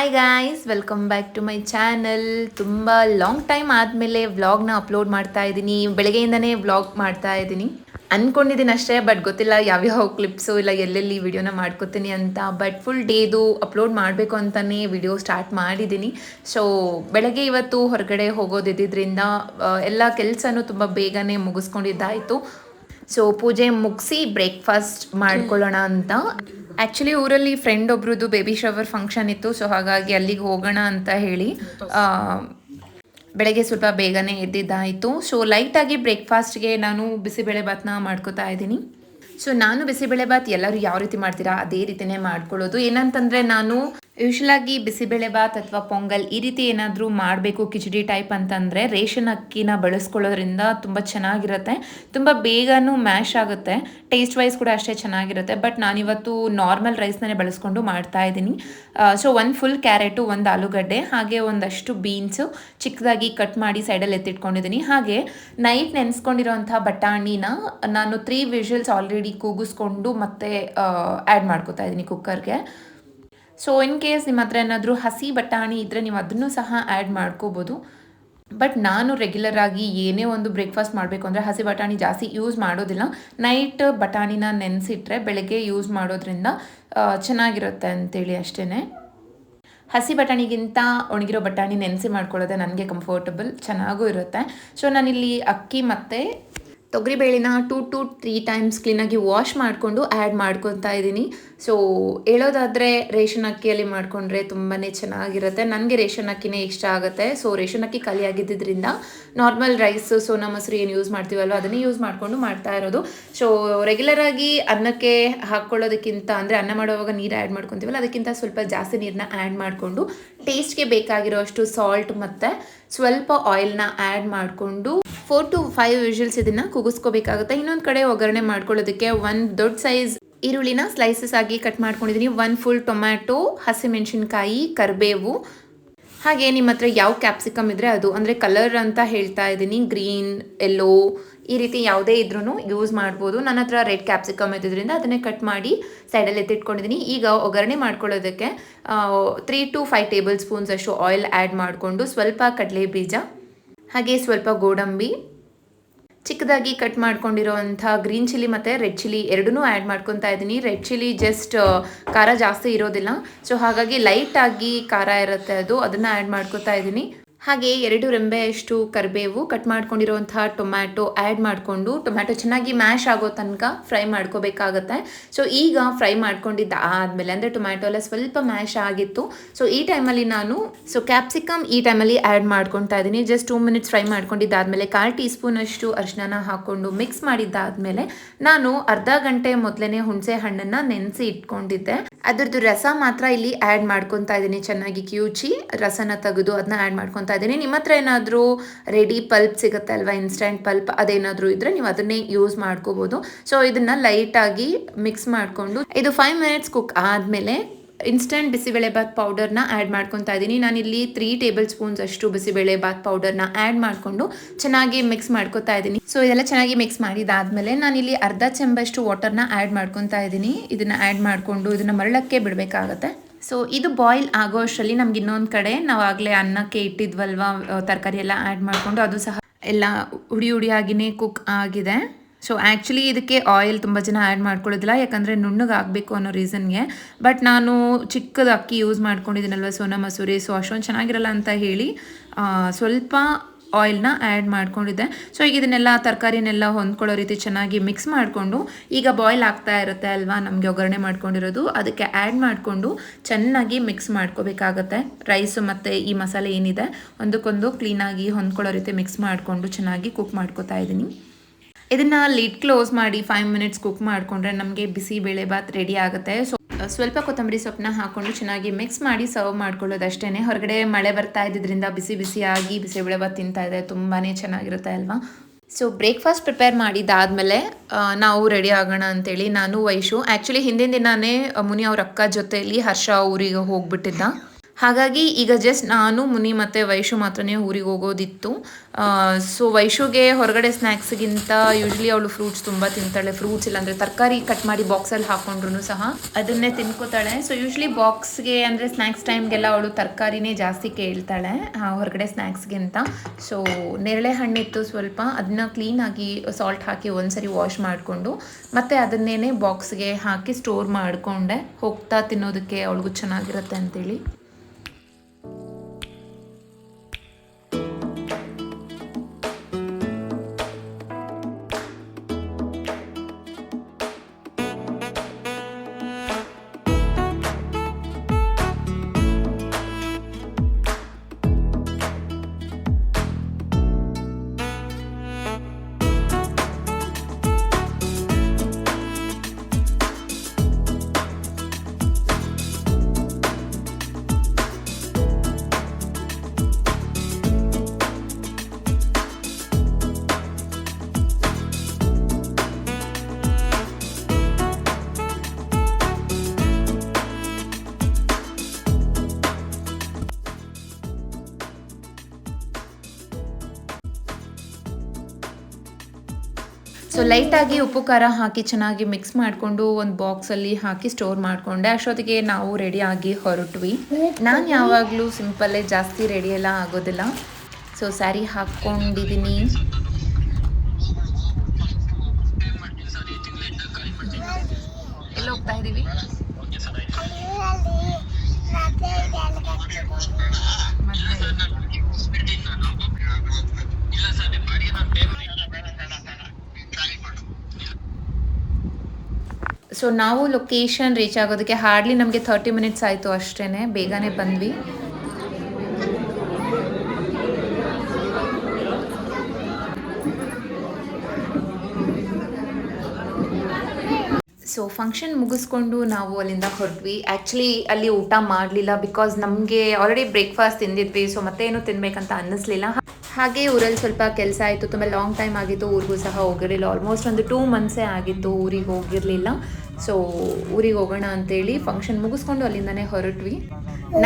Hi guys welcome back to my channel ತುಂಬ long time ಆದಮೇಲೆ ವ್ಲಾಗ್ನ ಅಪ್ಲೋಡ್ ಮಾಡ್ತಾ ಇದ್ದೀನಿ. ಬೆಳಗ್ಗೆಯಿಂದನೇ ವ್ಲಾಗ್ ಮಾಡ್ತಾ ಇದ್ದೀನಿ. ಅಂದ್ಕೊಂಡಿದ್ದೀನಿ ಅಷ್ಟೇ ಬಟ್ ಗೊತ್ತಿಲ್ಲ ಯಾವ್ಯಾವ ಕ್ಲಿಪ್ಸು ಇಲ್ಲ ಎಲ್ಲೆಲ್ಲಿ ವಿಡಿಯೋನ ಮಾಡ್ಕೋತೀನಿ ಅಂತ. ಬಟ್ ಫುಲ್ ಡೇದು ಅಪ್ಲೋಡ್ ಮಾಡಬೇಕು ಅಂತಲೇ ವಿಡಿಯೋ ಸ್ಟಾರ್ಟ್ ಮಾಡಿದ್ದೀನಿ. ಸೊ ಬೆಳಗ್ಗೆ ಇವತ್ತು ಹೊರಗಡೆ ಹೋಗೋದಿದ್ದರಿಂದ ಎಲ್ಲ ಕೆಲಸನೂ ತುಂಬ ಬೇಗನೆ ಮುಗಿಸ್ಕೊಂಡಿದ್ದಾಯಿತು. ಸೊ ಪೂಜೆ ಮುಗಿಸಿ ಬ್ರೇಕ್ಫಾಸ್ಟ್ ಮಾಡ್ಕೊಳ್ಳೋಣ ಅಂತ. ಆ್ಯಕ್ಚುಲಿ ಊರಲ್ಲಿ ಫ್ರೆಂಡ್ ಒಬ್ರದ್ದು ಬೇಬಿ ಶವರ್ ಫಂಕ್ಷನ್ ಇತ್ತು ಸೊ ಹಾಗಾಗಿ ಅಲ್ಲಿಗೆ ಹೋಗೋಣ ಅಂತ ಹೇಳಿ ಬೆಳಗ್ಗೆ ಸ್ವಲ್ಪ ಬೇಗನೆ ಎದ್ದಿದ್ದಾಯಿತು. ಸೊ ಲೈಟಾಗಿ ಬ್ರೇಕ್ಫಾಸ್ಟ್ಗೆ ನಾನು ಬಿಸಿಬೇಳೆ ಭಾತ್ನ ಮಾಡ್ಕೋತಾ ಇದ್ದೀನಿ. ಸೊ ನಾನು ಬಿಸಿಬೇಳೆ ಭಾತ್ ಎಲ್ಲರೂ ಯಾವ ರೀತಿ ಮಾಡ್ತೀರಾ? ಅದೇ ರೀತಿನೇ ಮಾಡ್ಕೊಳ್ಳೋದು. ಏನಂತಂದ್ರೆ, ನಾನು ಯೂಶ್ವಲಾಗಿ ಬಿಸಿಬೇಳೆ ಭಾತ್ ಅಥವಾ ಪೊಂಗಲ್ ಈ ರೀತಿ ಏನಾದರೂ ಮಾಡಬೇಕು, ಕಿಚಡಿ ಟೈಪ್ ಅಂತಂದರೆ ರೇಷನ್ ಅಕ್ಕಿನ ಬಳಸ್ಕೊಳ್ಳೋದ್ರಿಂದ ತುಂಬ ಚೆನ್ನಾಗಿರುತ್ತೆ. ತುಂಬ ಬೇಗನೂ ಮ್ಯಾಶ್ ಆಗುತ್ತೆ. ಟೇಸ್ಟ್ ವೈಸ್ ಕೂಡ ಅಷ್ಟೇ ಚೆನ್ನಾಗಿರುತ್ತೆ. ಬಟ್ ನಾನಿವತ್ತು ನಾರ್ಮಲ್ ರೈಸ್ನೇ ಬಳಸ್ಕೊಂಡು ಮಾಡ್ತಾ ಇದ್ದೀನಿ. ಸೊ ಒಂದು ಫುಲ್ ಕ್ಯಾರೆಟು ಒಂದು ಆಲೂಗಡ್ಡೆ, ಹಾಗೆ ಒಂದಷ್ಟು ಬೀನ್ಸು ಚಿಕ್ಕದಾಗಿ ಕಟ್ ಮಾಡಿ ಸೈಡಲ್ಲಿ ಎತ್ತಿಟ್ಕೊಂಡಿದ್ದೀನಿ. ಹಾಗೆ ನೈಟ್ ನೆನೆಸ್ಕೊಂಡಿರೋಂಥ ಬಟಾಣಿನ ನಾನು ತ್ರೀ ವಿಷಲ್ಸ್ ಆಲ್ರೆಡಿ ಕೂಗಿಸ್ಕೊಂಡು ಮತ್ತೆ ಆ್ಯಡ್ ಮಾಡ್ಕೋತಾ ಇದ್ದೀನಿ ಕುಕ್ಕರ್ಗೆ ಸೊ ಇನ್ ಕೇಸ್ ನಿಮ್ಮ ಹತ್ರ ಏನಾದರೂ ಹಸಿ ಬಟಾಣಿ ಇದ್ದರೆ ನೀವು ಅದನ್ನು ಸಹ ಆ್ಯಡ್ ಮಾಡ್ಕೋಬೋದು. ಬಟ್ ನಾನು ರೆಗ್ಯುಲರ್ ಆಗಿ ಏನೇ ಒಂದು ಬ್ರೇಕ್ಫಾಸ್ಟ್ ಮಾಡಬೇಕು ಅಂದರೆ ಹಸಿ ಬಟಾಣಿ ಜಾಸ್ತಿ ಯೂಸ್ ಮಾಡೋದಿಲ್ಲ. ನೈಟ್ ಬಟಾಣಿನ ನೆನೆಸಿಟ್ರೆ ಬೆಳಗ್ಗೆ ಯೂಸ್ ಮಾಡೋದ್ರಿಂದ ಚೆನ್ನಾಗಿರುತ್ತೆ ಅಂತೇಳಿ ಅಷ್ಟೇ ಹಸಿ ಬಟಾಣಿಗಿಂತ ಒಣಗಿರೋ ಬಟಾಣಿ ನೆನೆಸಿ ಮಾಡ್ಕೊಳ್ಳೋದೇ ನನಗೆ ಕಂಫರ್ಟಬಲ್ ಚೆನ್ನಾಗೂ ಇರುತ್ತೆ. ಸೊ ನಾನಿಲ್ಲಿ ಅಕ್ಕಿ ಮತ್ತು ತೊಗರಿಬೇಳೆನ ಟೂ ಟು ತ್ರೀ ಟೈಮ್ಸ್ ಕ್ಲೀನಾಗಿ ವಾಶ್ ಮಾಡಿಕೊಂಡು ಆ್ಯಡ್ ಮಾಡ್ಕೊತಾ ಇದ್ದೀನಿ. ಸೊ ಹೇಳೋದಾದರೆ ರೇಷನ್ ಅಕ್ಕಿಯಲ್ಲಿ ಮಾಡಿಕೊಂಡ್ರೆ ತುಂಬಾ ಚೆನ್ನಾಗಿರುತ್ತೆ. ನನಗೆ ರೇಷನ್ ಅಕ್ಕಿನೇ ಇಷ್ಟ ಆಗುತ್ತೆ. ಸೊ ರೇಷನ್ ಅಕ್ಕಿ ಖಾಲಿ ಆಗಿದ್ದರಿಂದ ನಾರ್ಮಲ್ ರೈಸ್ ಸೋನಾ ಮೊಸರು ಏನು ಯೂಸ್ ಮಾಡ್ತೀವಲ್ವ, ಅದನ್ನೇ ಯೂಸ್ ಮಾಡಿಕೊಂಡು ಮಾಡ್ತಾ ಇರೋದು. ಸೊ ರೆಗ್ಯುಲರ್ ಆಗಿ ಅನ್ನಕ್ಕೆ ಹಾಕ್ಕೊಳ್ಳೋದಕ್ಕಿಂತ ಅಂದರೆ ಅನ್ನ ಮಾಡುವಾಗ ನೀರು ಆ್ಯಡ್ ಮಾಡ್ಕೊತೀವಲ್ಲ, ಅದಕ್ಕಿಂತ ಸ್ವಲ್ಪ ಜಾಸ್ತಿ ನೀರನ್ನ ಆ್ಯಡ್ ಮಾಡಿಕೊಂಡು ಟೇಸ್ಟ್ಗೆ ಬೇಕಾಗಿರೋ ಅಷ್ಟು ಸಾಲ್ಟ್ ಮತ್ತು ಸ್ವಲ್ಪ ಆಯಿಲ್ನ ಆ್ಯಡ್ ಮಾಡಿಕೊಂಡು ಫೋರ್ ಟು ಫೈವ್ ವಿಷಲ್ಸ್ ಇದನ್ನು ಕುಗಿಸ್ಕೋಬೇಕಾಗುತ್ತೆ ಇನ್ನೊಂದು ಕಡೆ ಒಗ್ಗರಣೆ ಮಾಡ್ಕೊಳ್ಳೋದಕ್ಕೆ ಒಂದು ದೊಡ್ಡ ಸೈಜ್ ಈರುಳ್ಳಿನ ಸ್ಲೈಸಸ್ ಆಗಿ ಕಟ್ ಮಾಡ್ಕೊಂಡಿದೀನಿ. ಒನ್ ಫುಲ್ ಟೊಮ್ಯಾಟೊ ಹಸಿಮೆಣಸಿನ್ಕಾಯಿ, ಕರಿಬೇವು. ಹಾಗೆ ನಿಮ್ಮ ಹತ್ರ ಯಾವ ಕ್ಯಾಪ್ಸಿಕಮ್ ಇದ್ದರೆ ಅದು. ಅಂದರೆ ಕಲರ್ ಅಂತ ಹೇಳ್ತಾ ಇದ್ದೀನಿ ಗ್ರೀನ್ ಎಲ್ಲೋ ಈ ರೀತಿ ಯಾವುದೇ ಇದ್ರೂ ಯೂಸ್ ಮಾಡ್ಬೋದು. ನನ್ನ ಹತ್ರ ರೆಡ್ ಕ್ಯಾಪ್ಸಿಕಮ್ ಇದ್ದಿದ್ದರಿಂದ ಅದನ್ನೇ ಕಟ್ ಮಾಡಿ ಸೈಡಲ್ಲಿ ಎತ್ತಿಟ್ಕೊಂಡಿದ್ದೀನಿ ಈಗ ಒಗ್ಗರಣೆ ಮಾಡ್ಕೊಳ್ಳೋದಕ್ಕೆ three to five tablespoons ಅಷ್ಟು ಆಯಿಲ್ ಆ್ಯಡ್ ಮಾಡಿಕೊಂಡು ಸ್ವಲ್ಪ ಕಡಲೆ ಬೀಜ ಹಾಗೆ ಸ್ವಲ್ಪ ಗೋಡಂಬಿ, ಚಿಕ್ಕದಾಗಿ ಕಟ್ ಮಾಡ್ಕೊಂಡಿರೋವಂಥ ಗ್ರೀನ್ ಚಿಲ್ಲಿ ಮತ್ತು ರೆಡ್ ಚಿಲ್ಲಿ ಎರಡನ್ನೂ ಆ್ಯಡ್ ಮಾಡ್ಕೊತಾ ಇದ್ದೀನಿ. ರೆಡ್ ಚಿಲ್ಲಿ ಜಸ್ಟ್ ಖಾರ ಜಾಸ್ತಿ ಇರೋದಿಲ್ಲ. ಸೊ ಹಾಗಾಗಿ ಲೈಟಾಗಿ ಖಾರ ಇರುತ್ತೆ ಅದು. ಅದನ್ನು ಆ್ಯಡ್ ಮಾಡ್ಕೊತಾ ಇದ್ದೀನಿ. ಹಾಗೆ ಎರಡು ರೆಂಬೆಯಷ್ಟು ಕರಿಬೇವು ಕಟ್ ಮಾಡ್ಕೊಂಡಿರುವಂತಹ ಟೊಮ್ಯಾಟೊ ಆ್ಯಡ್ ಮಾಡಿಕೊಂಡು ಟೊಮ್ಯಾಟೊ ಚೆನ್ನಾಗಿ ಮ್ಯಾಶ್ ಆಗೋ ತನಕ ಫ್ರೈ ಮಾಡ್ಕೋಬೇಕಾಗತ್ತೆ. ಸೊ ಈಗ ಫ್ರೈ ಮಾಡ್ಕೊಂಡಿದ್ದ ಆದಮೇಲೆ ಅಂದರೆ ಟೊಮ್ಯಾಟೊ ಎಲ್ಲ ಸ್ವಲ್ಪ ಮ್ಯಾಶ್ ಆಗಿತ್ತು. ಸೊ ಈ ಟೈಮಲ್ಲಿ ನಾನು ಸೊ ಕ್ಯಾಪ್ಸಿಕಮ್ ಈ ಟೈಮಲ್ಲಿ ಆ್ಯಡ್ ಮಾಡ್ಕೊತಾ ಇದ್ದೀನಿ. ಜಸ್ಟ್ ಟೂ ಮಿನಿಟ್ಸ್ ಫ್ರೈ ಮಾಡ್ಕೊಂಡಿದ್ದಾದಮೇಲೆ ಕಾಲು ಟೀ ಸ್ಪೂನಷ್ಟು ಅರಿಶಿನ ಹಾಕ್ಕೊಂಡು ಮಿಕ್ಸ್ ಮಾಡಿದ್ದಾದಮೇಲೆ ನಾನು ಅರ್ಧ ಗಂಟೆ ಮೊದಲೇ ಹುಣಸೆ ಹಣ್ಣನ್ನು ನೆನೆಸಿ ಇಟ್ಕೊಂಡಿದ್ದೆ. ಅದರದ್ದು ರಸ ಮಾತ್ರ ಇಲ್ಲಿ ಆ್ಯಡ್ ಮಾಡ್ಕೊತಾ ಇದ್ದೀನಿ ಚೆನ್ನಾಗಿ ಕ್ಯೂಚಿ ರಸನ ತೆಗೆದು ಅದನ್ನ ಆ್ಯಡ್ ಮಾಡ್ಕೊತಾ ಇದ್ದೀನಿ. ನಿಮ್ಮ ಹತ್ರ ಏನಾದರೂ ರೆಡಿ ಪಲ್ಪ್ ಸಿಗುತ್ತೆ ಅಲ್ವಾ? ಇನ್ಸ್ಟೆಂಟ್ ಪಲ್ಪ್ ಅದೇನಾದರೂ ಇದ್ದರೆ ನೀವು ಅದನ್ನೇ ಯೂಸ್ ಮಾಡ್ಕೋಬೋದು. ಸೊ ಇದನ್ನು ಲೈಟಾಗಿ ಮಿಕ್ಸ್ ಮಾಡಿಕೊಂಡು ಇದು ಫೈವ್ ಮಿನಿಟ್ಸ್ ಕುಕ್ ಆದಮೇಲೆ ಇನ್ಸ್ಟೆಂಟ್ ಬಿಸಿಬೇಳೆಬಾತ್ ಪೌಡರ್ನ ಆ್ಯಡ್ ಮಾಡ್ಕೊತಾ ಇದ್ದೀನಿ. ನಾನಿಲ್ಲಿ ತ್ರೀ ಟೇಬಲ್ ಸ್ಪೂನ್ಸ್ ಅಷ್ಟು ಬಿಸಿಬೇಳೆಬಾತ್ ಪೌಡರ್ನ ಆ್ಯಡ್ ಮಾಡಿಕೊಂಡು ಚೆನ್ನಾಗಿ ಮಿಕ್ಸ್ ಮಾಡ್ಕೊತಾ ಇದ್ದೀನಿ. ಸೊ ಇದೆಲ್ಲ ಚೆನ್ನಾಗಿ ಮಿಕ್ಸ್ ಮಾಡಿದಾದ್ಮೇಲೆ ನಾನಿಲ್ಲಿ ಅರ್ಧ ಚೆಂಬಷ್ಟು ವಾಟರ್ನ ಆ್ಯಡ್ ಮಾಡ್ಕೊತಾ ಇದ್ದೀನಿ. ಇದನ್ನು ಆ್ಯಡ್ ಮಾಡಿಕೊಂಡು ಇದನ್ನು ಮರಳಕ್ಕೆ ಬಿಡಬೇಕಾಗತ್ತೆ. ಸೊ ಇದು ಬಾಯ್ಲ್ ಆಗೋ ಅಷ್ಟರಲ್ಲಿ ನಮ್ಗೆ ಇನ್ನೊಂದು ಕಡೆ ನಾವು ಆಗಲೇ ಅನ್ನಕ್ಕೆ ಇಟ್ಟಿದ್ವಲ್ವ ತರಕಾರಿ ಎಲ್ಲ ಆ್ಯಡ್ ಮಾಡಿಕೊಂಡು ಅದು ಸಹ ಎಲ್ಲ ಹುಡಿ ಹುಡಿಯಾಗಿನೇ ಕುಕ್ ಆಗಿದೆ. ಸೊ ಆ್ಯಕ್ಚುಲಿ ಇದಕ್ಕೆ ಆಯಿಲ್ ತುಂಬ ಜನ ಆ್ಯಡ್ ಮಾಡ್ಕೊಳ್ಳೋದಿಲ್ಲ, ಯಾಕಂದರೆ ನುಣ್ಣಗೆ ಆಗಬೇಕು ಅನ್ನೋ ರೀಸನ್ಗೆ ಬಟ್ ನಾನು ಚಿಕ್ಕದು ಅಕ್ಕಿ ಯೂಸ್ ಮಾಡ್ಕೊಂಡಿದ್ದೀನಲ್ವ, ಸೋನಾ ಮಸೂರಿ. ಸೊ ಅಷ್ಟೊಂದು ಚೆನ್ನಾಗಿರಲ್ಲ ಅಂತ ಹೇಳಿ ಸ್ವಲ್ಪ ಆಯಿಲ್ನ ಆ್ಯಡ್ ಮಾಡ್ಕೊಂಡಿದ್ದೆ. ಸೊ ಈಗ ಇದನ್ನೆಲ್ಲ ತರಕಾರಿನೆಲ್ಲ ಹೊಂದ್ಕೊಳ್ಳೋ ರೀತಿ ಚೆನ್ನಾಗಿ ಮಿಕ್ಸ್ ಮಾಡಿಕೊಂಡು, ಈಗ ಬಾಯ್ಲ್ ಆಗ್ತಾ ಇರುತ್ತೆ ಅಲ್ವಾ? ನಮಗೆ ಒಗ್ಗರಣೆ ಮಾಡ್ಕೊಂಡಿರೋದು. ಅದಕ್ಕೆ ಆ್ಯಡ್ ಮಾಡಿಕೊಂಡು ಚೆನ್ನಾಗಿ ಮಿಕ್ಸ್ ಮಾಡ್ಕೋಬೇಕಾಗತ್ತೆ. ರೈಸು ಮತ್ತು ಈ ಮಸಾಲೆ ಏನಿದೆ, ಒಂದಕ್ಕೊಂದು ಕ್ಲೀನಾಗಿ ಹೊಂದ್ಕೊಳ್ಳೋ ರೀತಿ ಮಿಕ್ಸ್ ಮಾಡಿಕೊಂಡು ಚೆನ್ನಾಗಿ ಕುಕ್ ಮಾಡ್ಕೋತಾ ಇದ್ದೀನಿ. ಇದನ್ನು ಲಿಡ್ ಕ್ಲೋಸ್ ಮಾಡಿ ಫೈವ್ ಮಿನಿಟ್ಸ್ ಕುಕ್ ಮಾಡಿಕೊಂಡ್ರೆ ನಮಗೆ ಬಿಸಿ ಬೇಳೆ ಬಾತ್ ರೆಡಿ ಆಗುತ್ತೆ. ಸೊ ಸ್ವಲ್ಪ ಕೊತ್ತಂಬರಿ ಸೊಪ್ಪನ್ನ ಹಾಕೊಂಡು ಚೆನ್ನಾಗಿ ಮಿಕ್ಸ್ ಮಾಡಿ ಸರ್ವ್ ಮಾಡ್ಕೊಳ್ಳೋದು ಅಷ್ಟೇ ಹೊರಗಡೆ ಮಳೆ ಬರ್ತಾ ಇದ್ದಿದ್ರಿಂದ ಬಿಸಿ ಬಿಸಿಯಾಗಿ ಬಿಸಿಬೇಳೆ ಬಾತ್ ತಿಂತಾ ಇದೆ. ತುಂಬಾ ಚೆನ್ನಾಗಿರುತ್ತೆ ಅಲ್ವಾ? ಸೊ ಬ್ರೇಕ್ಫಾಸ್ಟ್ ಪ್ರಿಪೇರ್ ಮಾಡಿದ್ದಾದಮೇಲೆ ನಾವು ರೆಡಿ ಆಗೋಣ ಅಂತೇಳಿ ನಾನು ವೈಶು. ಆ್ಯಕ್ಚುಲಿ ಹಿಂದಿನ ದಿನಾನೇ ಮುನಿ ಅವ್ರ ಅಕ್ಕ ಜೊತೆಯಲ್ಲಿ ಹರ್ಷ ಊರಿಗೆ ಹೋಗ್ಬಿಟ್ಟಿದ್ದ. ಹಾಗಾಗಿ ಈಗ ಜಸ್ಟ್ ನಾನು, ಮುನಿ ಮತ್ತು ವೈಶು ಮಾತ್ರನೇ ಊರಿಗೆ ಹೋಗೋದಿತ್ತು. ಸೊ ವೈಶುಗೆ ಹೊರಗಡೆ ಸ್ನ್ಯಾಕ್ಸ್ಗಿಂತ ಯೂಶ್ವಲಿ ಅವಳು ಫ್ರೂಟ್ಸ್ ತುಂಬ ತಿಂತಾಳೆ. ಫ್ರೂಟ್ಸ್ ಇಲ್ಲಾಂದರೆ ತರಕಾರಿ ಕಟ್ ಮಾಡಿ ಬಾಕ್ಸಲ್ಲಿ ಹಾಕೊಂಡ್ರು ಸಹ ಅದನ್ನೇ ತಿನ್ಕೋತಾಳೆ. ಸೊ ಯೂಶ್ವಲಿ ಬಾಕ್ಸ್ಗೆ ಅಂದರೆ ಸ್ನ್ಯಾಕ್ಸ್ ಟೈಮ್ಗೆಲ್ಲ ಅವಳು ತರಕಾರಿನೇ ಜಾಸ್ತಿ ಕೇಳ್ತಾಳೆ ಹೊರಗಡೆ ಸ್ನ್ಯಾಕ್ಸ್ಗಿಂತ ಸೊ ನೇರಳೆ ಹಣ್ಣಿತ್ತು ಸ್ವಲ್ಪ ಅದನ್ನ ಕ್ಲೀನಾಗಿ ಸಾಲ್ಟ್ ಹಾಕಿ ಒಂದ್ಸರಿ ವಾಶ್ ಮಾಡಿಕೊಂಡು, ಮತ್ತೆ ಅದನ್ನೇನೆ ಬಾಕ್ಸ್ಗೆ ಹಾಕಿ ಸ್ಟೋರ್ ಮಾಡಿಕೊಂಡೆ. ಹೋಗ್ತಾ ತಿನ್ನೋದಕ್ಕೆ ಅವಳಿಗೂ ಚೆನ್ನಾಗಿರುತ್ತೆ ಅಂತೇಳಿ. ಲೈಟಾಗಿ ಉಪ್ಪು, ಖಾರ ಹಾಕಿ ಚೆನ್ನಾಗಿ ಮಿಕ್ಸ್ ಮಾಡಿಕೊಂಡು ಒಂದು ಬಾಕ್ಸಲ್ಲಿ ಹಾಕಿ ಸ್ಟೋರ್ ಮಾಡಿಕೊಂಡೆ. ಅಷ್ಟೊತ್ತಿಗೆ ನಾವು ರೆಡಿ ಆಗಿ ಹೊರಟ್ವಿ. ನಾನು ಯಾವಾಗಲೂ ಸಿಂಪಲ್ಲೇ ಜಾಸ್ತಿ ರೆಡಿಯೆಲ್ಲ ಆಗೋದಿಲ್ಲ. ಸೊ ಸ್ಯಾರಿ ಹಾಕ್ಕೊಂಡಿದ್ದೀನಿ ಸೊ ನಾವು ಲೊಕೇಶನ್ ರೀಚ್ ಆಗೋದಕ್ಕೆ ಹಾರ್ಡ್ಲಿ ನಮಗೆ ಥರ್ಟಿ ಮಿನಿಟ್ಸ್ ಆಯಿತು ಅಷ್ಟೇ ಬೇಗನೆ ಬಂದ್ವಿ. ಸೊ ಫಂಕ್ಷನ್ ಮುಗಿಸ್ಕೊಂಡು ನಾವು ಅಲ್ಲಿಂದ ಹೊರಟ್ವಿ. ಆ್ಯಕ್ಚುಲಿ ಅಲ್ಲಿ ಊಟ ಮಾಡಲಿಲ್ಲ ಬಿಕಾಸ್ ನಮಗೆ ಆಲ್ರೆಡಿ ಬ್ರೇಕ್ಫಾಸ್ಟ್ ತಿಂದಿದ್ವಿ. ಸೊ ಮತ್ತೆ ಏನು ತಿನ್ಬೇಕಂತ ಅನ್ನಿಸ್ಲಿಲ್ಲ. ಹಾಗೆ ಊರಲ್ಲಿ ಸ್ವಲ್ಪ ಕೆಲಸ ಆಯಿತು. ತುಂಬ ಲಾಂಗ್ ಟೈಮ್ ಆಗಿತ್ತು. ಊರಿಗೂ ಸಹ ಹೋಗಿರಲಿಲ್ಲ. ಆಲ್ಮೋಸ್ಟ್ ಒಂದು ಟೂ ಮಂತ್ಸೇ ಆಗಿತ್ತು ಊರಿಗೆ ಹೋಗಿರಲಿಲ್ಲ. ಸೊ ಊರಿಗೆ ಹೋಗೋಣ ಅಂತೇಳಿ ಫಂಕ್ಷನ್ ಮುಗಿಸ್ಕೊಂಡು ಅಲ್ಲಿಂದನೇ ಹೊರಟ್ವಿ.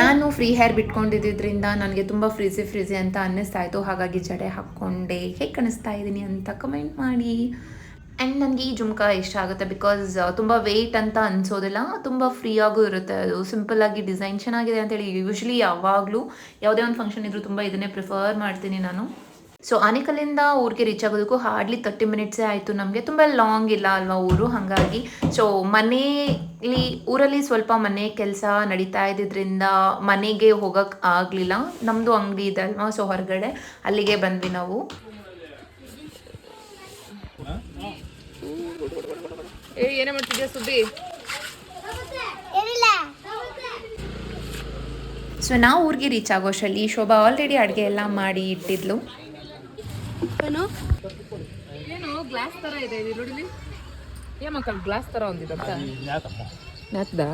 ನಾನು ಫ್ರೀ ಹೇರ್ ಬಿಟ್ಕೊಂಡಿದ್ದರಿಂದ ನನಗೆ ತುಂಬ ಫ್ರಿಜಿ ಫ್ರಿಜಿ ಅಂತ ಅನ್ನಿಸ್ತಾ ಇತ್ತು ಹಾಗಾಗಿ ಜಡೆ ಹಾಕ್ಕೊಂಡೆ, ಹೇಗೆ ಕಾಣಿಸ್ತಾ ಇದ್ದೀನಿ ಅಂತ ಕಮೆಂಟ್ ಮಾಡಿ. ಆ್ಯಂಡ್ ನನಗೆ ಈ ಜುಮ್ಕಾ ಇಷ್ಟ ಆಗುತ್ತೆ ಬಿಕಾಸ್ ತುಂಬ ವೆಯ್ಟ್ ಅಂತ ಅನಿಸೋದಿಲ್ಲ. ತುಂಬ ಫ್ರೀಯಾಗೂ ಇರುತ್ತೆ. ಅದು ಸಿಂಪಲ್ಲಾಗಿ ಡಿಸೈನ್ ಚೆನ್ನಾಗಿದೆ ಅಂತೇಳಿ ಯೂಶ್ವಲಿ ಯಾವಾಗಲೂ ಯಾವುದೇ ಒಂದು ಫಂಕ್ಷನ್ ಇದ್ದರೂ ತುಂಬ ಇದನ್ನೇ ಪ್ರಿಫರ್ ಮಾಡ್ತೀನಿ ನಾನು. ಸೊ ಆನಿಕಲ್ಲಿಂದ ಊರಿಗೆ ರೀಚ್ ಆಗೋದಕ್ಕೂ ಹಾರ್ಡ್ಲಿ ತರ್ಟಿ ಮಿನಿಟ್ಸೇ ಆಯಿತು. ನಮಗೆ ತುಂಬ ಲಾಂಗ್ ಇಲ್ಲ ಅಲ್ವಾ ಊರು? ಹಾಗಾಗಿ. ಸೊ ಮನೆಯಲ್ಲಿ ಊರಲ್ಲಿ ಸ್ವಲ್ಪ ಮನೆ ಕೆಲಸ ನಡೀತಾ ಇದ್ದಿದ್ದರಿಂದ ಮನೆಗೆ ಹೋಗೋಕ್ಕೆ ಆಗಲಿಲ್ಲ. ನಮ್ಮದು ಅಂಗಡಿ ಇದೆ ಅಲ್ವಾ? ಸೊ ಹೊರಗಡೆ ಅಲ್ಲಿಗೆ ಬಂದ್ವಿ ನಾವು. ಏ ಏನೇ ಮಾಡ್ತಿದ್ಯಾ ಸುದ್ದಿ ಸೊ ನಾವು ಊರಿಗೆ ರೀಚ್ ಆಗೋಷ್ಟರಲ್ಲಿ ಶೋಭಾ ಆಲ್ರೆಡಿ ಅಡುಗೆ ಎಲ್ಲ ಮಾಡಿ ಇಟ್ಟಿದ್ಲು. ಏನು? ಗ್ಲಾಸ್ ತರ ಇದೆ ಇದು ನೋಡಿಲಿ ಏ ಮಕ್ಕಳು ಗ್ಲಾಸ್ ತರ ಒಂದಿದೆ ನಾತ್ದಾ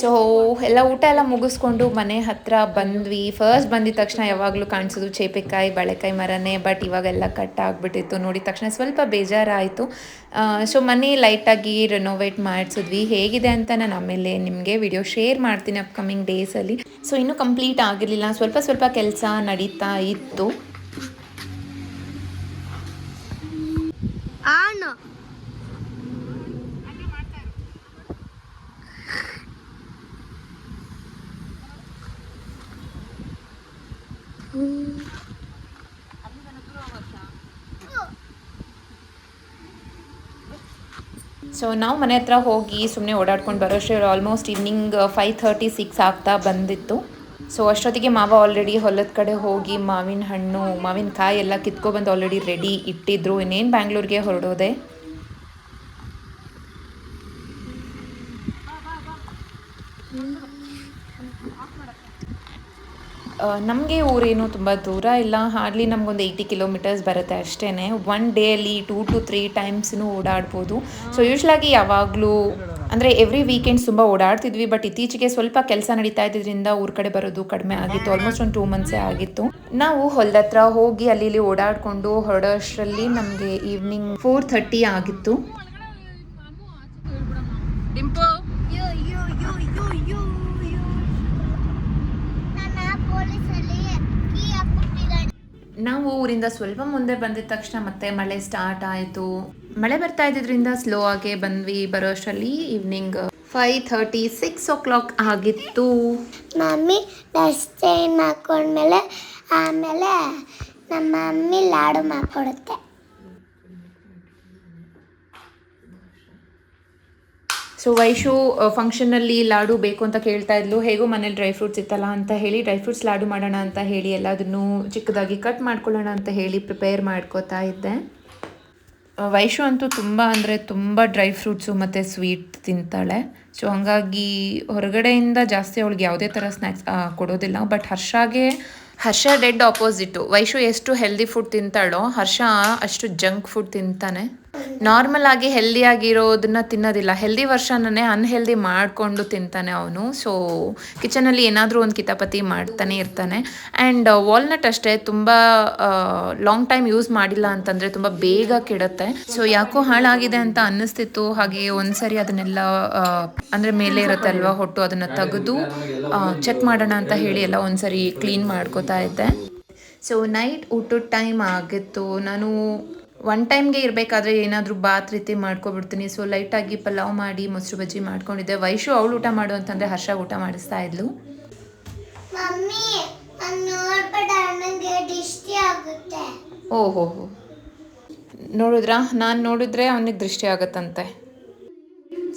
ಸೊ ಎಲ್ಲ ಊಟ ಎಲ್ಲ ಮುಗಿಸ್ಕೊಂಡು ಮನೆ ಹತ್ರ ಬಂದ್ವಿ. ಫಸ್ಟ್ ಬಂದಿದ ತಕ್ಷಣ ಯಾವಾಗಲೂ ಕಾಣಿಸೋದು ಚೇಪೆಕಾಯಿ, ಬಾಳೆಕಾಯಿ ಮರನೇ ಬಟ್ ಇವಾಗೆಲ್ಲ ಕಟ್ ಆಗಿಬಿಟ್ಟಿತ್ತು. ನೋಡಿದ ತಕ್ಷಣ ಸ್ವಲ್ಪ ಬೇಜಾರಾಯಿತು. ಸೊ ಮನೆ ಲೈಟಾಗಿ ರೆನೋವೇಟ್ ಮಾಡಿಸಿದ್ವಿ. ಹೇಗಿದೆ ಅಂತ ನಾನು ಆಮೇಲೆ ನಿಮಗೆ ವಿಡಿಯೋ ಶೇರ್ ಮಾಡ್ತೀನಿ ಅಪ್ಕಮಿಂಗ್ ಡೇಸಲ್ಲಿ ಸೊ ಇನ್ನೂ ಕಂಪ್ಲೀಟ್ ಆಗಿರಲಿಲ್ಲ. ಸ್ವಲ್ಪ ಸ್ವಲ್ಪ ಕೆಲಸ ನಡೀತಾ ಇತ್ತು. ಸೊ ನಾವು ಮನೆ ಹತ್ರ ಹೋಗಿ ಸುಮ್ಮನೆ ಓಡಾಡ್ಕೊಂಡು ಬರೋಷ್ಟೇ almost evening five thirty six ಆಗ್ತಾ ಬಂದಿತ್ತು. ಸೊ ಅಷ್ಟೊತ್ತಿಗೆ ಮಾವ ಆಲ್ರೆಡಿ ಹೊಲದ ಕಡೆ ಹೋಗಿ ಮಾವಿನ ಹಣ್ಣು ಮಾವಿನಕಾಯಿ ಎಲ್ಲ ಕಿತ್ಕೊಬಂದು ಆಲ್ರೆಡಿ ರೆಡಿ ಇಟ್ಟಿದ್ರು. ಇನ್ನೇನು ಬ್ಯಾಂಗ್ಳೂರಿಗೆ ಹೊರಡೋದೆ? ನಮಗೆ ಊರೇನು ತುಂಬ ದೂರ ಇಲ್ಲ. ಹಾರ್ಡ್ಲಿ ನಮಗೊಂದು ಏಯ್ಟಿ ಕಿಲೋಮೀಟರ್ಸ್ ಬರುತ್ತೆ ಅಷ್ಟೇ one daily two to three ಟೈಮ್ಸ್ನೂ ಓಡಾಡ್ಬೋದು. ಸೊ ಯೂಶ್ವಲಾಗಿ ಯಾವಾಗಲೂ ಅಂದರೆ ಎವ್ರಿ ವೀಕೆಂಡ್ಸ್ ತುಂಬ ಓಡಾಡ್ತಿದ್ವಿ. ಬಟ್ ಇತ್ತೀಚೆಗೆ ಸ್ವಲ್ಪ ಕೆಲಸ ನಡೀತಾ ಇದ್ದಿದ್ರಿಂದ ಊರ ಕಡೆ ಬರೋದು ಕಡಿಮೆ ಆಗಿತ್ತು. ಆಲ್ಮೋಸ್ಟ್ ಒಂದು ಟೂ ಮಂತ್ಸೇ ಆಗಿತ್ತು. ನಾವು ಹೊಲದ ಹೋಗಿ ಅಲ್ಲಿ ಇಲ್ಲಿ ಓಡಾಡಿಕೊಂಡು ಹೊರಡೋಷ್ಟರಲ್ಲಿ ನಮಗೆ ಈವ್ನಿಂಗ್ ಫೋರ್ ಥರ್ಟಿ ಆಗಿತ್ತು. ನಾವು ಊರಿಂದ ಸ್ವಲ್ಪ ಮುಂದೆ ಬಂದಿದ ತಕ್ಷಣ ಮತ್ತೆ ಮಳೆ ಸ್ಟಾರ್ಟ್ ಆಯಿತು. ಮಳೆ ಬರ್ತಾ ಇದ್ದಿದ್ರಿಂದ ಸ್ಲೋ ಆಗಿ ಬಂದ್ವಿ. ಬರೋ ಅಷ್ಟರಲ್ಲಿ evening five thirty six o'clock ಆಗಿತ್ತು. ಮಮ್ಮಿ ಡಸ್ಟ್ ಚೇಂಜ್ ಮಾಡ್ಕೊಂಡ್ಮೇಲೆ ಆಮೇಲೆ ನಮ್ಮ ಮಮ್ಮಿ ಲಾಡು ಮಾಡ್ಕೊಡುತ್ತೆ. ಸೊ ವೈಶು ಫಂಕ್ಷನಲ್ಲಿ ಲಾಡು ಬೇಕು ಅಂತ ಕೇಳ್ತಾ ಇದ್ಲು ಹೇಗೋ ಮನೇಲಿ ಡ್ರೈ ಫ್ರೂಟ್ಸ್ ಇತ್ತಲ್ಲ ಅಂತ ಹೇಳಿ ಡ್ರೈ ಫ್ರೂಟ್ಸ್ ಲಾಡು ಮಾಡೋಣ ಅಂತ ಹೇಳಿ ಎಲ್ಲ ಅದನ್ನು ಚಿಕ್ಕದಾಗಿ ಕಟ್ ಮಾಡ್ಕೊಳ್ಳೋಣ ಅಂತ ಹೇಳಿ ಪ್ರಿಪೇರ್ ಮಾಡ್ಕೋತಾ ಇದ್ದೆ ವೈಶು ಅಂತೂ ತುಂಬ ಅಂದರೆ ತುಂಬ ಡ್ರೈ ಫ್ರೂಟ್ಸು ಮತ್ತು ಸ್ವೀಟ್ ತಿಂತಾಳೆ ಸೊ ಹಂಗಾಗಿ ಹೊರಗಡೆಯಿಂದ ಜಾಸ್ತಿ ಅವಳಿಗೆ ಯಾವುದೇ ಥರ ಸ್ನ್ಯಾಕ್ಸ್ ಕೊಡೋದಿಲ್ಲ ಬಟ್ ಹರ್ಷಾಗೆ ಹರ್ಷ ಡೆಡ್ ಆಪೋಸಿಟು ವೈಶು ಎಷ್ಟು ಹೆಲ್ದಿ ಫುಡ್ ತಿಂತಾಳೋ ಹರ್ಷ ಅಷ್ಟು ಜಂಕ್ ಫುಡ್ ತಿಂತಾನೆ ನಾರ್ಮಲ್ ಆಗಿ ಹೆಲ್ದಿ ಆಗಿರೋದನ್ನ ತಿನ್ನೋದಿಲ್ಲ. ಹೆಲ್ದಿ ವರ್ಷನೇ ಅನ್ಹೆಲ್ದಿ ಮಾಡಿಕೊಂಡು ತಿಂತಾನೆ ಅವನು. ಸೊ ಕಿಚನಲ್ಲಿ ಏನಾದರೂ ಒಂದು ಕಿತಾಪತಿ ಮಾಡ್ತಾನೆ ಇರ್ತಾನೆ. ಆ್ಯಂಡ್ ವಾಲ್ನಟ್ ಅಷ್ಟೇ ತುಂಬ ಲಾಂಗ್ ಟೈಮ್ ಯೂಸ್ ಮಾಡಿಲ್ಲ ಅಂತಂದರೆ ತುಂಬ ಬೇಗ ಕೆಡುತ್ತೆ. ಸೊ ಯಾಕೋ ಹಾಳಾಗಿದೆ ಅಂತ ಅನ್ನಿಸ್ತಿತ್ತು. ಹಾಗೆ ಒಂದ್ಸರಿ ಅದನ್ನೆಲ್ಲ ಅಂದರೆ ಅಂದ್ರೆ ಮೇಲೆ ಇರುತ್ತೆ ಅಲ್ವಾ, ಹೊಟ್ಟು ಅದನ್ನು ತೆಗೆದು ಚೆಕ್ ಮಾಡೋಣ ಅಂತ ಹೇಳಿ ಎಲ್ಲ ಒಂದ್ಸರಿ ಕ್ಲೀನ್ ಮಾಡ್ಕೋತಾ ಇದ್ದೆ. ಸೊ ನೈಟ್ ಊಟದ ಟೈಮ್ ಆಗಿತ್ತು. ನಾನು ಒನ್ ಟೈಮ್ಗೆ ಇರಬೇಕಾದ್ರೆ ಏನಾದರೂ ಬಾತ್ ರೀತಿ ಮಾಡ್ಕೊಬಿಡ್ತೀನಿ. ಸೊ ಲೈಟಾಗಿ ಪಲಾವ್ ಮಾಡಿ ಮೊಸರು ಬಜ್ಜಿ ಮಾಡ್ಕೊಂಡಿದ್ದೆ. ವೈಶು ಅವಳು ಊಟ ಮಾಡು ಅಂತಂದರೆ ಹರ್ಷ ಊಟ ಮಾಡಿಸ್ತಾ ಇದ್ಲು. ಓಹೋ. ನೋಡಿದ್ರಾ? ನಾನು ನೋಡಿದ್ರೆ ಅವನಿಗೆ ದೃಷ್ಟಿ ಆಗುತ್ತಂತೆ.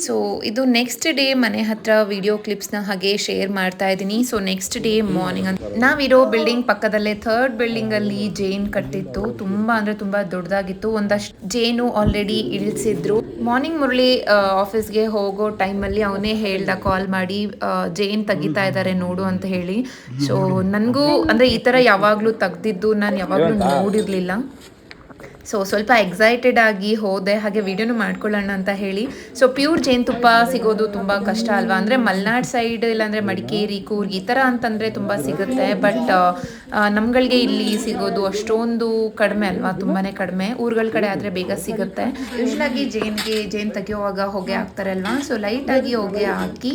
ಸೊ ಇದು ನೆಕ್ಸ್ಟ್ ಡೇ ಮನೆ ಹತ್ರ ವಿಡಿಯೋ ಕ್ಲಿಪ್ಸ್ನ ಹಾಗೆ ಶೇರ್ ಮಾಡ್ತಾ ಇದ್ದೀನಿ. ಸೊ ನೆಕ್ಸ್ಟ್ ಡೇ ಮಾರ್ನಿಂಗ್ ಅಂತ ನಾವಿರೋ ಬಿಲ್ಡಿಂಗ್ ಪಕ್ಕದಲ್ಲೇ ಥರ್ಡ್ ಬಿಲ್ಡಿಂಗಲ್ಲಿ ಜೇನ್ ಕಟ್ಟಿತ್ತು ತುಂಬಾ ಅಂದರೆ ತುಂಬ ದೊಡ್ಡದಾಗಿತ್ತು. ಒಂದಷ್ಟು ಜೇನು ಆಲ್ರೆಡಿ ಇಳಿಸಿದ್ರು. ಮಾರ್ನಿಂಗ್ ಮುರಳಿ ಆಫೀಸ್ಗೆ ಹೋಗೋ ಟೈಮಲ್ಲಿ ಅವನೇ ಹೇಳ್ದ ಕಾಲ್ ಮಾಡಿ ಜೇನ್ ತೆಗಿತಾ ಇದ್ದಾರೆ ನೋಡು ಅಂತ ಹೇಳಿ. ಸೊ ನನಗೂ ಅಂದರೆ ಈ ಥರ ಯಾವಾಗಲೂ ತೆಗ್ದಿದ್ದು ನಾನು ಯಾವಾಗಲೂ ನೋಡಿರಲಿಲ್ಲ. ಸೊ ಸ್ವಲ್ಪ ಎಕ್ಸೈಟೆಡ್ ಆಗಿ ಹೋದೆ, ಹಾಗೆ ವೀಡಿಯೋನು ಮಾಡ್ಕೊಳ್ಳೋಣ ಅಂತ ಹೇಳಿ. ಸೊ ಪ್ಯೂರ್ ಜೇನುತುಪ್ಪ ಸಿಗೋದು ತುಂಬ ಕಷ್ಟ ಅಲ್ವಾ? ಅಂದರೆ ಮಲ್ನಾಡ್ ಸೈಡ್ ಇಲ್ಲಾಂದರೆ ಮಡಿಕೇರಿ, ಕೂರ್ಗ್ ಈ ಥರ ಅಂತಂದರೆ ತುಂಬ ಸಿಗುತ್ತೆ. ಬಟ್ ನಮ್ಗಳಿಗೆ ಇಲ್ಲಿ ಸಿಗೋದು ಅಷ್ಟೊಂದು ಕಡಿಮೆ ಅಲ್ವಾ? ತುಂಬಾ ಕಡಿಮೆ. ಊರುಗಳ ಕಡೆ ಆದರೆ ಬೇಗ ಸಿಗುತ್ತೆ. ಯೂಶ್ವಲಾಗಿ ಜೇನಿಗೆ, ಜೇನು ತೆಗೆಯುವಾಗ ಹೊಗೆ ಹಾಕ್ತಾರೆ ಅಲ್ವಾ? ಸೊ ಲೈಟಾಗಿ ಹೊಗೆ ಹಾಕಿ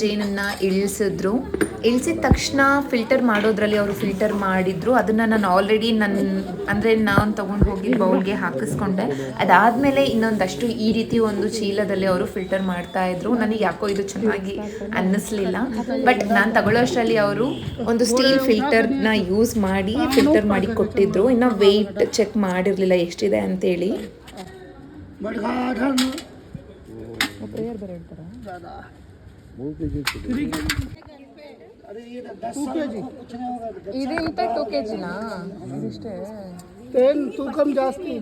ಜೇನನ್ನ ಇಳಿಸಿದ್ರು. ಇಳಿಸಿದ ತಕ್ಷಣ ಫಿಲ್ಟರ್ ಮಾಡೋದ್ರಲ್ಲಿ ಅವರು ಫಿಲ್ಟರ್ ಮಾಡಿದ್ರು. ಅದನ್ನ ನಾನು ಆಲ್ರೆಡಿ ನನ್ನ ಅಂದರೆ ನಾನು ತಗೊಂಡು ಹೋಗಿ ಬೌಲ್ಗೆ ಹಾಕಿಸ್ಕೊಂಡೆ. ಅದಾದಮೇಲೆ ಇನ್ನೊಂದಷ್ಟು ಈ ರೀತಿ ಒಂದು ಚೀಲದಲ್ಲಿ ಅವರು ಫಿಲ್ಟರ್ ಮಾಡ್ತಾ ಇದ್ರು. ನನಗೆ ಯಾಕೋ ಇದು ಚೆನ್ನಾಗಿ ಅನ್ನಿಸ್ಲಿಲ್ಲ. ಬಟ್ ನಾನು ತಗೊಳ್ಳೋಷ್ಟರಲ್ಲಿ ಅವರು ಒಂದು ಸ್ಟೀಲ್ ಫಿಲ್ಟರ್ನ ಯೂಸ್ ಮಾಡಿ ಫಿಲ್ಟರ್ ಮಾಡಿ ಕೊಟ್ಟಿದ್ರು. ಇನ್ನು ವೆಯ್ಟ್ ಚೆಕ್ ಮಾಡಿರಲಿಲ್ಲ ಎಷ್ಟಿದೆ ಅಂತೇಳಿ. ಇದು ಇಂಪೆ ಟೂ ಇಷ್ಟೇ ತೂಕಂ ಜಾಸ್ತಿ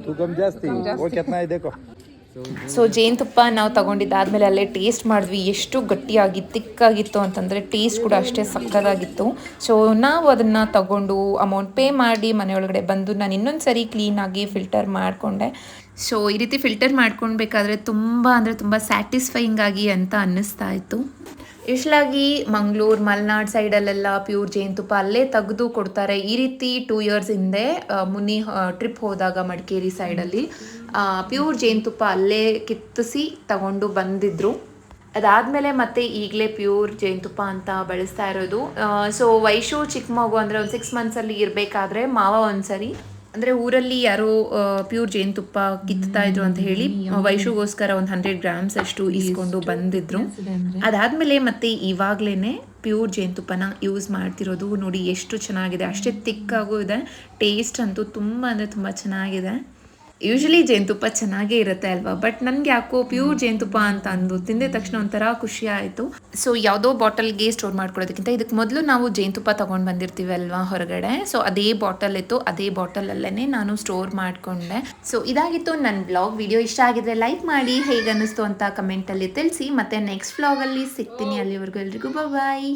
ಸೊ ಜೇನುತುಪ್ಪ ನಾವು ತಗೊಂಡಿದ್ದಾದಮೇಲೆ ಅಲ್ಲೇ ಟೇಸ್ಟ್ ಮಾಡಿದ್ವಿ. ಎಷ್ಟು ಗಟ್ಟಿಯಾಗಿ ತಿಕ್ಕಾಗಿತ್ತು ಅಂತಂದರೆ ಟೇಸ್ಟ್ ಕೂಡ ಅಷ್ಟೇ ಸಕ್ಕದಾಗಿತ್ತು. ಸೊ ನಾವು ಅದನ್ನು ತಗೊಂಡು ಅಮೌಂಟ್ ಪೇ ಮಾಡಿ ಮನೆಯೊಳಗಡೆ ಬಂದು ನಾನು ಇನ್ನೊಂದು ಸರಿ ಕ್ಲೀನಾಗಿ ಫಿಲ್ಟರ್ ಮಾಡಿಕೊಂಡೆ. ಸೊ ಈ ರೀತಿ ಫಿಲ್ಟರ್ ಮಾಡ್ಕೊಳ್ಬೇಕಾದ್ರೆ ತುಂಬ ಅಂದರೆ ತುಂಬ ಸ್ಯಾಟಿಸ್ಫೈಯಿಂಗ್ ಆಗಿ ಅಂತ ಅನ್ನಿಸ್ತಾ ಇತ್ತು. ಯೂಶ್ವಲಾಗಿ ಮಂಗಳೂರು, ಮಲೆನಾಡ್ ಸೈಡಲ್ಲೆಲ್ಲ ಪ್ಯೂರ್ ಜೇನುತುಪ್ಪ ಅಲ್ಲೇ ತೆಗೆದು ಕೊಡ್ತಾರೆ. ಈ ರೀತಿ ಟೂ ಇಯರ್ಸ್ ಹಿಂದೆ ಮುನಿ ಟ್ರಿಪ್ ಹೋದಾಗ ಮಡಿಕೇರಿ ಸೈಡಲ್ಲಿ ಪ್ಯೂರ್ ಜೇನುತುಪ್ಪ ಅಲ್ಲೇ ಕಿತ್ತಿಸಿ ತಗೊಂಡು ಬಂದಿದ್ರು. ಅದಾದಮೇಲೆ ಮತ್ತೆ ಈಗಲೇ ಪ್ಯೂರ್ ಜೇನುತುಪ್ಪ ಅಂತ ಬಳಸ್ತಾ ಇರೋದು. ಸೊ ವೈಶು ಚಿಕ್ಕ ಮಗು ಅಂದರೆ ಒಂದು ಸಿಕ್ಸ್ ಮಂತ್ಸಲ್ಲಿ ಇರಬೇಕಾದ್ರೆ ಮಾವ ಒಂದ್ಸರಿ ಅಂದರೆ ಊರಲ್ಲಿ ಯಾರೋ ಪ್ಯೂರ್ ಜೇನುತುಪ್ಪ ಕಿತ್ತಾ ಇದ್ರು ಅಂತ ಹೇಳಿ ವೈಶುಗೋಸ್ಕರ ಒಂದ್ ಹಂಡ್ರೆಡ್ ಗ್ರಾಮ್ಸ್ ಅಷ್ಟು ಇಸ್ಕೊಂಡು ಬಂದಿದ್ರು. ಅದಾದ್ಮೇಲೆ ಮತ್ತೆ ಇವಾಗಲೇ ಪ್ಯೂರ್ ಜೇನುತುಪ್ಪನ ಯೂಸ್ ಮಾಡ್ತಿರೋದು ನೋಡಿ ಎಷ್ಟು ಚೆನ್ನಾಗಿದೆ. ಅಷ್ಟೇ ತಿಕ್ಕಾಗೂ ಇದೆ. ಟೇಸ್ಟ್ ಅಂತೂ ತುಂಬಾ ಅಂದ್ರೆ ತುಂಬಾ ಚೆನ್ನಾಗಿದೆ. ಯೂಶಲಿ ಜೇನುತುಪ್ಪ ಚೆನ್ನಾಗೇ ಇರುತ್ತೆ ಅಲ್ವಾ? ಬಟ್ ನನಗೆ ಯಾಕೋ ಪ್ಯೂರ್ ಜೇನುತುಪ್ಪ ಅಂತ ಅಂದು ತಿಂದ ತಕ್ಷಣ ಒಂಥರ ಖುಷಿ ಆಯಿತು. ಸೊ ಯಾವುದೋ ಬಾಟಲ್ಗೆ ಸ್ಟೋರ್ ಮಾಡ್ಕೊಳ್ಳೋದಕ್ಕಿಂತ ಇದಕ್ಕೆ ಮೊದಲು ನಾವು ಜೇನುತುಪ್ಪ ತೊಗೊಂಡು ಬಂದಿರ್ತೀವಿ ಅಲ್ವಾ ಹೊರಗಡೆ? ಸೊ ಅದೇ ಬಾಟಲ್ ಇತ್ತು, ಅದೇ ಬಾಟಲಲ್ಲೇ ನಾನು ಸ್ಟೋರ್ ಮಾಡಿಕೊಂಡೆ. ಸೊ ಇದಾಗಿತ್ತು ನನ್ನ ಬ್ಲಾಗ್ ವಿಡಿಯೋ ಇಷ್ಟ ಆಗಿದ್ರೆ ಲೈಕ್ ಮಾಡಿ. ಹೇಗೆ ಅನ್ನಿಸ್ತು ಅಂತ ಕಮೆಂಟಲ್ಲಿ ತಿಳಿಸಿ. ಮತ್ತೆ ನೆಕ್ಸ್ಟ್ ಬ್ಲಾಗಲ್ಲಿ ಸಿಗ್ತೀನಿ ಅಲ್ಲಿವರೆಗೂ ಎಲ್ರಿಗೂ. ಬಾಯ್